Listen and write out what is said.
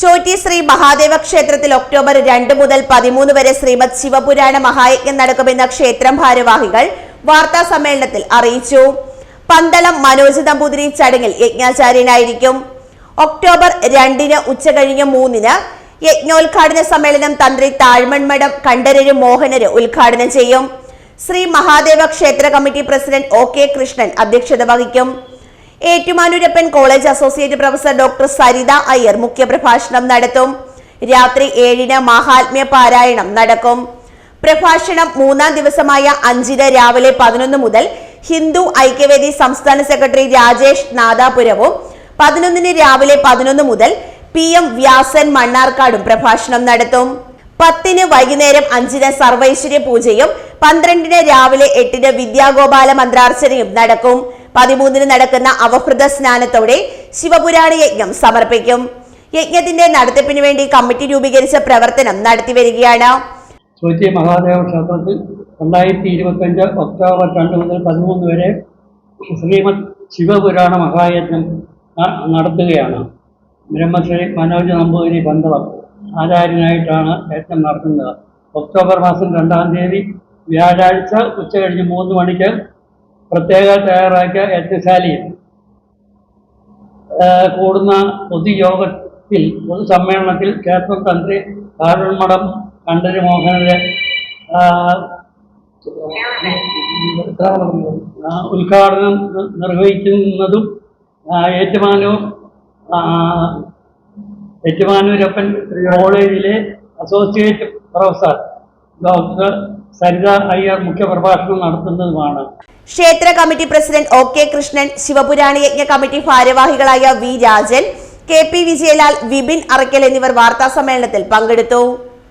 ചോറ്റി ശ്രീ മഹാദേവ ക്ഷേത്രത്തിൽ ഒക്ടോബർ രണ്ട് മുതൽ പതിമൂന്ന് വരെ ശ്രീമദ് ശിവപുരാണ മഹായജ്ഞം നടക്കുമെന്ന ക്ഷേത്രം ഭാരവാഹികൾ വാർത്താ സമ്മേളനത്തിൽ അറിയിച്ചു. പന്തളം മനോജ് നമ്പൂതിരി ചടങ്ങിൽ യജ്ഞാചാര്യനായിരിക്കും. ഒക്ടോബർ രണ്ടിന് ഉച്ചകഴിഞ്ഞ് മൂന്നിന് യജ്ഞോദ്ഘാടന സമ്മേളനം തന്ത്രി താഴ്മൺമഠം കണ്ഠരര് മോഹനര് ഉദ്ഘാടനം ചെയ്യും. ശ്രീ മഹാദേവ ക്ഷേത്ര committee president O K Krishnan അധ്യക്ഷത വഹിക്കും. Ettumanoorappan college associate professor doctor Saritha Iyer മുഖ്യപ്രഭാഷണം നടത്തും. രാത്രി ഏഴിന് മഹാത്മ്യ പാരായണം നടക്കും. പ്രഭാഷണം മൂന്നാം ദിവസമായ അഞ്ചിന് രാവിലെ പതിനൊന്ന് മുതൽ ഹിന്ദു ഐക്യവേദി സംസ്ഥാന സെക്രട്ടറി രാജേഷ് നാദാപുരവും പതിനൊന്നിന് രാവിലെ പതിനൊന്ന് മുതൽ പി എം വ്യാസൻ മണ്ണാർക്കാടും പ്രഭാഷണം നടത്തും. പത്തിന് വൈകുന്നേരം അഞ്ചിന് സർവൈശ്വര്യ പൂജയും പന്ത്രണ്ടിന് രാവിലെ എട്ടിന് വിദ്യാഗോപാല മന്ത്രാർച്ചനയും നടക്കും. പതിമൂന്നിന് നടക്കുന്ന അവഭൃത സ്നാനത്തോടെ ശിവപുരാണ യജ്ഞം സമർപ്പിക്കും. യജ്ഞത്തിന്റെ നടത്തിപ്പിന് വേണ്ടി കമ്മിറ്റി രൂപീകരിച്ച പ്രവർത്തനം നടത്തിവരികയാണ് ചോറ്റി മഹാദേവ ക്ഷേത്രത്തിൽ രണ്ടായിരത്തി ഇരുപത്തഞ്ച് ഒക്ടോബർ രണ്ട് മുതൽ പതിമൂന്ന് വരെ ശ്രീമദ് ശിവപുരാണ മഹായജ്ഞം നടത്തുകയാണ്. ബ്രഹ്മശ്രീ മനോജ് നമ്പൂതിരി പന്തളം ആചാര്യനായിട്ടാണ് യജ്ഞം നടത്തുന്നത്. ഒക്ടോബർ മാസം രണ്ടാം തീയതി വ്യാഴാഴ്ച ഉച്ച കഴിഞ്ഞ് മൂന്ന് മണിക്ക് പ്രത്യേക തയ്യാറാക്കിയ യജ്ഞശാലയിൽ കൂടുന്ന പൊതുയോഗത്തിൽ പൊതുസമ്മേളനത്തിൽ ക്ഷേത്രം തന്ത്രി കാരുൺമഠം കണ്ടരി ആ, ഉദ്ഘാടനം നിർവഹിക്കുന്നതും ഏറ്റുമാനവും ഏറ്റുമാനൂരപ്പൻ കോളേജിലെ associate professor doctor Saritha Iyer മുഖ്യപ്രഭാഷണം നടത്തുന്നതുമാണ്. ക്ഷേത്ര committee president O K Krishnan Shivapurana യജ്ഞ committee ഭാരവാഹികളായ V Rajan K P Vijayalal Vipin Arakkal എന്നിവർ വാർത്താ സമ്മേളനത്തിൽ പങ്കെടുത്തു.